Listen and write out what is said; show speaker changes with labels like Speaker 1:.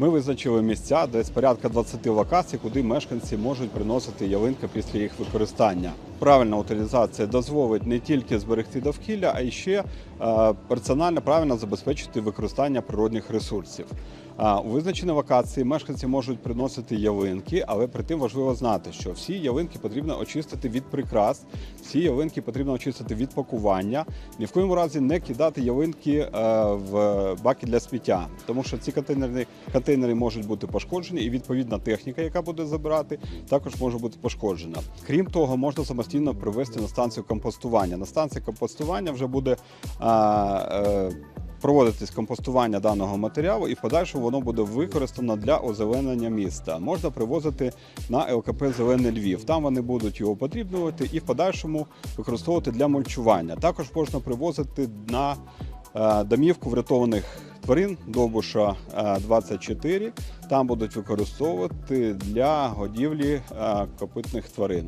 Speaker 1: Ми визначили місця, десь порядка 20 локацій, куди мешканці можуть приносити ялинки після їх використання. Правильна утилізація дозволить не тільки зберегти довкілля, а й ще е, персонально правильно забезпечити використання природних ресурсів. А, У визначені локації мешканці можуть приносити ялинки, але при тим важливо знати, що всі ялинки потрібно очистити від прикрас, всі ялинки потрібно очистити від пакування. Ні в коєму разі не кидати ялинки е, в баки для сміття, тому що ці контейнери, контейнери можуть бути пошкоджені, і відповідна техніка, яка буде забирати, також може бути пошкоджена. Крім того, можна самостійно привезти на станцію компостування. На станції компостування вже буде. а, е, проводитись компостування даного матеріалу, і в подальшому воно буде використано для озеленення міста. Можна привозити на ЛКП Зелений Львів. Там вони будуть його потрібнувати і в подальшому використовувати для мульчування. Також можна привозити на е, домівку врятованих тварин Довбуша е, 24. Там будуть використовувати для годівлі е, копитних тварин.